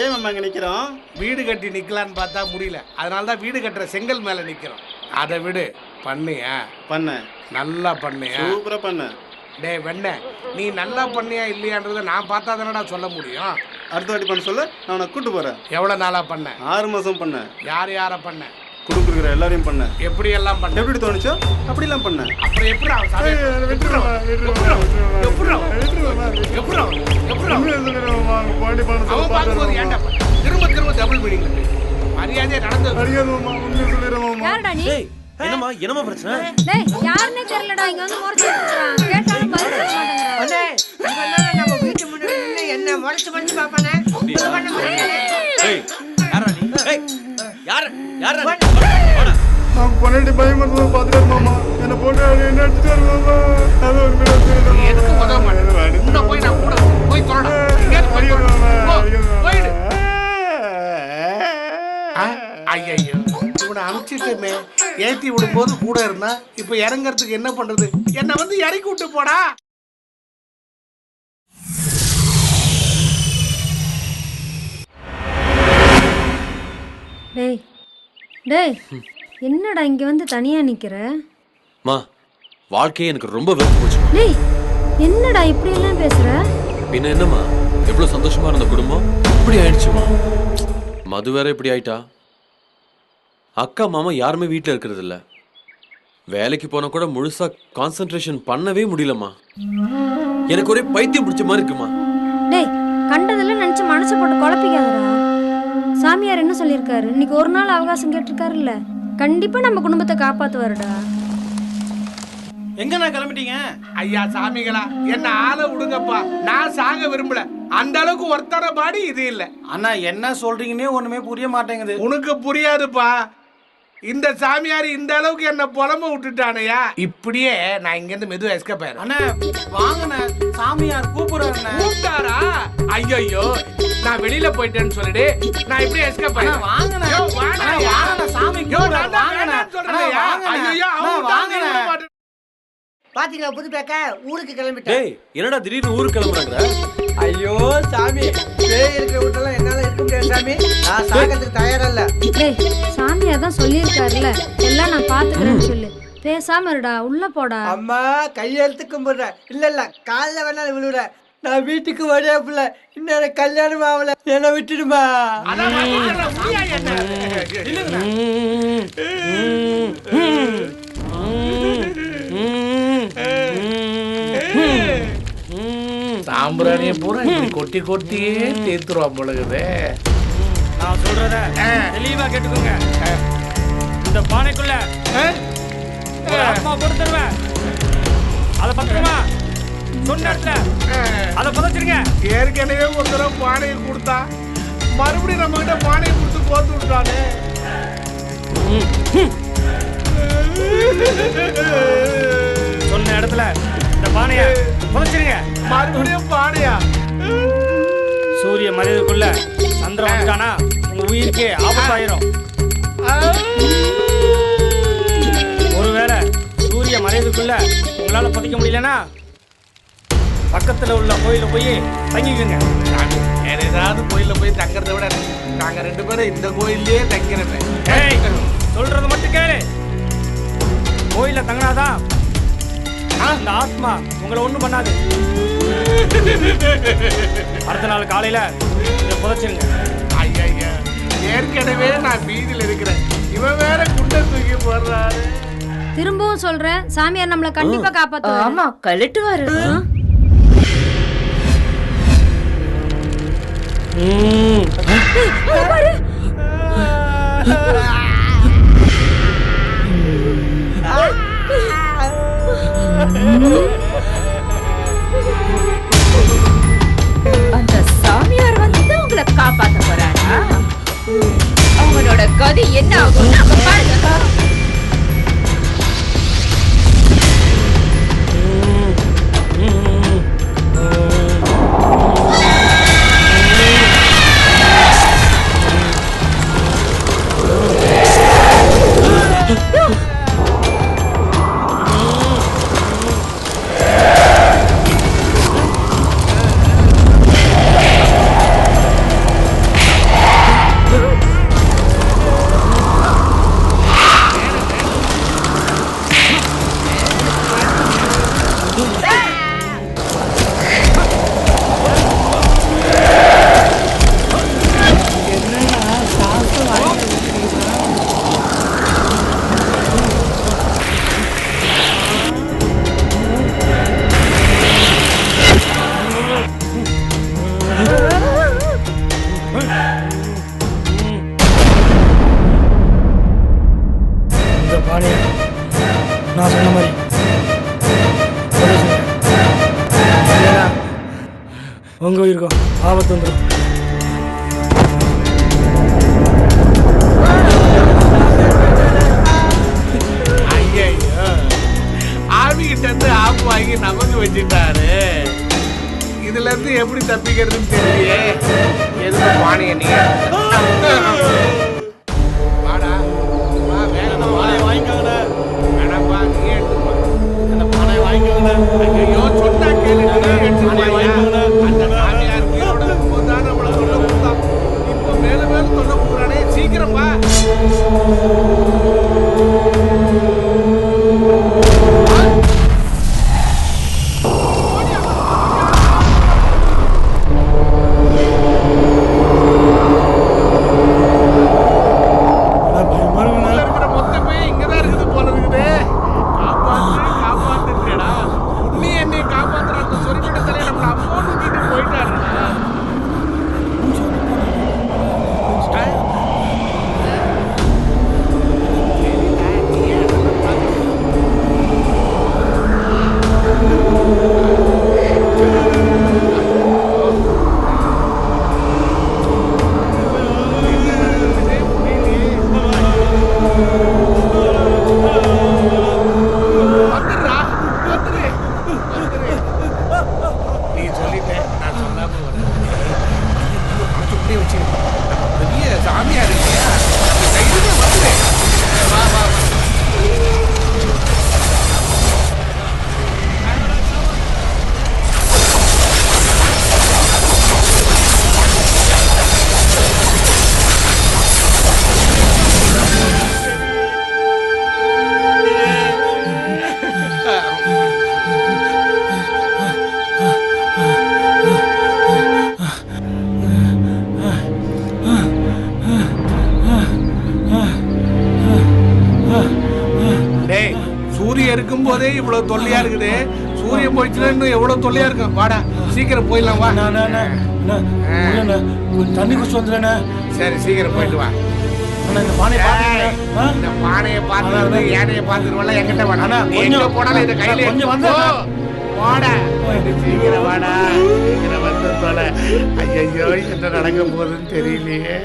ஏன் மாமா இங்க நிக்கிறோம்? வீடு கட்டி நிக்கலான்னு பார்த்தா முடியல. அதனால தான் வீடு கட்டுற செங்கல் மேல நிக்கிறோம். அதை விடு. பண்ணியா? பண்ண. நல்லா பண்ணியா? சூப்பரா பண்ண. டேய் வெண்ண நீ நல்லா பண்ணியா இல்லையான்றத நான் பார்த்தா தானடா சொல்ல முடியும். அடுத்த வாட்டி பண்ண சொல்ல. நான் உனக்கு கூட்டு போறேன். எவ்வளவு நாளா பண்ண? ஆறு மாசம் பண்ண. யார் யார பண்ண? கொடுக்குற எல்லாரையும் பண்ண. எப்படி எல்லாம் பண்ண? எப்படி தோணுச்சோ அப்படிலாம் பண்ண. அப்புறம் எப்படி? திரும்ப திரும்ப டபுள் மீனிங்ல பேசு. மரியாதையா நடந்து யாருடா நீ? ஏய் என்னம்மா என்னம்மா பிரச்சனை? டேய் யாருன்னே தெரியலடா இங்க வந்து முறைச்சு கேட்டாலும் பதில் சொல்ல மாட்டேங்கிறான் அண்ணே இவன் நம்ம வீட்டு முன்னாடி நின்னு என்ன முறைச்சு முறைச்சு பாப்பானே ஒண்ணும் பண்ண முடியல. ஏய் யாரா யார். நான் பொண்ணாட்டி பயமுறுத்து பாத்துட்டு மாமா. என்ன போட்டு என்ன அடிச்சுட்டு மாமா. அது ஒரு கூட நீ எதுக்கு உதவ மாட்டேன் உன்னை போய் நான் கூட போய் போயிடு. ஐயோ இவனை அனுப்பிச்சிட்டுமே. ஏத்தி விடும்போது கூட இருந்தா இப்ப இறங்கறதுக்கு என்ன பண்றது? என்ன வந்து இறக்கி விட்டு போடா. டேய் டேய் என்னடா இங்க வந்து தனியா நிக்கிற? அம்மா வாழ்க்கையே எனக்கு ரொம்ப வெறுத்து போச்சு. டேய் என்னடா இப்படி எல்லாம் பேசுற? பின்ன என்னம்மா எவ்வளவு சந்தோஷமா இருந்த குடும்பம்? இப்படி ஆயிடுச்சுமா மது வேற இப்படி ஆயிட்டா? அக்கா மாமா யாருமே வீட்ல இருக்கிறது இல்ல வேலைக்கு போனா கூட முழுசா கான்சென்ட்ரேஷன் பண்ணவே முடியலம்மா. எனக்கு ஒரே பைத்தியம் பிடிச்ச மாதிரி இருக்குமா? டேய் கண்டதெல்லாம் நினைச்சு மனசை போட்டு குழப்பிக்காதடா. சாமியார் என்ன சொல்லியிருக்காரு? இன்னைக்கு ஒரு நாள் அவகாசம் கேட்டிருக்காருல்ல. கண்டிப்பா நம்ம குடும்பத்தை காப்பாத்துவாருடா. எங்க நான் கிளம்பிட்டீங்க? ஐயா சாமிகளா என்ன ஆள விடுங்கப்பா. நான் சாக விரும்பல. அந்த அளவுக்கு ஒருத்தர பாடி இது இல்ல. அண்ணா என்ன சொல்றீங்கன்னே ஒண்ணுமே புரிய மாட்டேங்குது. உனக்கு புரியாதுப்பா. இந்த சாமியார் இந்த அளவுக்கு என்ன புலம்ப விட்டுட்டானயா? இப்படியே நான் இங்க இருந்து மெதுவா எஸ்கேப் ஆயிரும் அண்ணா வாங்கண்ணே சாமியார் கூப்பிடுறாருண்ணே. கூப்பிட்டாரா? ஐயோ நான் வெளியில போயிட்டேன்னு சொல்லிடு நான் இப்படி எஸ்கேப் அண்ணா, வாங்கண்ணே. வாங்கண்ணே, சாமி கூப்பிடுறாரு, வாங்கண்ணே. அண்ணா, வாங்கண்ணே. அண்ணா, வாங்கண்ணே. பாத்தீங்களா புது பேக்க? ஊருக்கு கிளம்பிட்டேன். டேய் என்னடா திடீர்னு ஊருக்கு கிளம்புறாங்க ஐயோ சாமி பேய் இருக்கிற வீட்டெல்லாம் என்னால முடியாது சாமி நான் சாகிறதுக்கு டேய் தான் சொல்லியிருக்காருல்ல. எல்லாம் நான் பாத்துக்கிறேன்னு சொல்லு. பேசாம இருடா உள்ள போடா. அம்மா கையெழுத்து கும்பிடுறேன். இல்ல இல்ல காலைல வேணாலும் விழுவுறேன். நான் வீட்டுக்கு வரையா புள்ள. இன்னும் கல்யாணம் ஆகல. என்ன விட்டுடுமா? அதான் சாம்பிராணிய பூரா இப்படி கொட்டி கொட்டியே தேத்துருவான் பொழுகுது நான் சொல்றத தெளிவா கேட்டுக்கோங்க. இந்த பானைக்குள்ள ஒரு ஆத்மா போட்டு தருவேன். அதை பத்திரமா? சொன்ன இடத்துல. அதை புதைச்சிருங்க. ஏற்கனவே ஒரு தடவை பானையை கொடுத்தா மறுபடியும் நம்ம கிட்ட பானையை கொடுத்து போத்து விட்டானே சொன்ன இடத்துல இந்த பானைய புதைச்சிருங்க மறுபடியும் பானையா சூரிய மறைவுக்குள்ள சந்திரன் வந்துட்டானா? உங்க உயிருக்கே ஆபத்தாயிரும். ஒருவேளை சூரிய மறைவுக்குள்ள உங்களால புதைக்க முடியலன்னா பக்கத்துல உள்ள கோயில போய் தங்கிக்கோங்க. வேற ஏதாவது கோயில்ல போய் தங்கறத விட நாங்க ரெண்டு பேரும் இந்த கோயில்லயே தங்கிறோமே ஏய் சொல்றது மட்டும் கேளு. கோயில தங்கினாதான் அந்த ஆத்மா உங்களை ஒண்ணும் பண்ணாது. அடுத்த நாள் காலையில இதை புதைச்சிருங்க. ஐயா ஏற்கனவே நான் வீதியில இருக்கிறேன். இவன் வேற குண்டை தூக்கி போடுறாரு. திரும்பவும் சொல்றேன் சாமியார் நம்மள கண்டிப்பா காப்பாத்துவாரு. ஆமா கழட்டுவாரு. ஆ? அந்த சாமியார் வந்து உங்களை காப்பாத்த போறாரா? அவங்களோட கதி என்ன ஆகும்னு பாருங்க. ஆபத்து வந்துடும் ஐயோ ஆவிகிட்ட ஆப்பு வாங்கி நமக்கு வச்சுட்டாரு. இதுல இருந்து எப்படி தப்பிக்கிறதுன்னு தெரியலையே. எதுக்கு பானைய நீ வாடா. வா வேகமா வா வேணாப்பா நீ எடுத்துப்பா அந்த பானையை வாங்கிக்கோங்க ஐயோ சொன்னா கேளு நீ எடுத்துப்பா அந்த இப்போ சீக்கிரம் வா. போதே இவ்வளவு தொல்லையா இருக்குது. சூரியன் போயிடுச்சுன்னா இன்னும் எவ்வளவு தொல்லையா இருக்கும்? வாடா சீக்கிரம் போயிடலாம் வா. தண்ணி குடிச்சு வந்துடுறேண்ணே சரி சீக்கிரம் போயிட்டு வா. இந்த இந்த பானையை பார்த்துட்டு யானையை பார்த்துருவல எங்கிட்ட நீ கொஞ்சம் போனாலும் இதை கையில கொஞ்சம் வந்து. வாடா. சீக்கிரம் வாடா சீக்கிரம் வந்து ஐயோ என்ன நடக்க போகுதுன்னு தெரியலையே.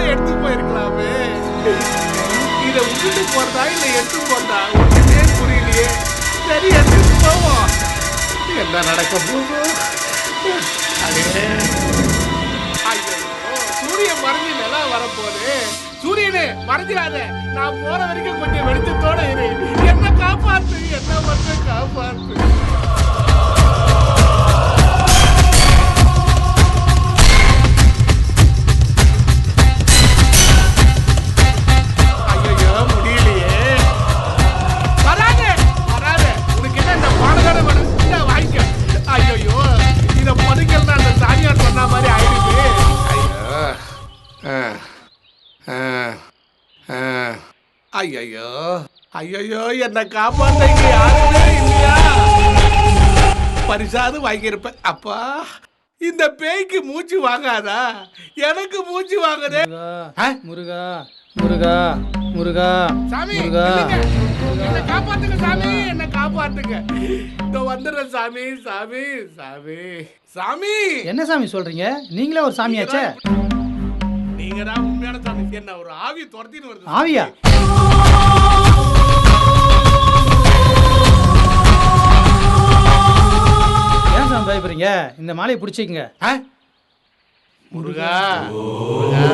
கூட எடுத்து போயிருக்கலாமே. இதை விட்டுட்டு போறதா இல்ல எடுத்து போறதா? ஒண்ணுமே புரியலையே. சரி எடுத்துட்டு போவோம். என்ன நடக்க போகும் அடே. ஐயோ, சூரியன் மறைஞ்சு நிலா வரப்போகுது. சூரியனே மறைஞ்சிடாத. நான் போற வரைக்கும் கொஞ்சம் வெளிச்சத்தோட இரு. என்ன காப்பாத்து என்ன மட்டும் காப்பாத்து. ஐயையோ ஐயையோ என்னை காப்பாத்த இங்க யாருமே இல்லையா? பரிசாது வாங்கியிருப்பேன். அப்பா இந்த பேய்க்கு மூச்சு வாங்காதா? எனக்கு மூச்சு வாங்குதே. ஆ? முருகா முருகா முருகா சாமி முருகா. இல்லைங்க. என்னை காப்பாத்துங்க சாமி என்னை காப்பாத்துங்க. இதோ வந்துடுறேன் சாமி சாமி சாமி. சாமி. என்ன சாமி சொல்றீங்க? நீங்களே ஒரு சாமியாச்சே? நீங்க தான் உண்மையான சாமி என்ன ஒரு ஆவி துரத்தின்னு வருது. ஆவியா? ஏன் சாமி பயப்படுறீங்க? இந்த மாலையை பிடிச்சிக்கங்க. ஆ? முருகா. முருகா.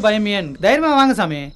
பயம். ஏன் தைரியமா வாங்க சாமி.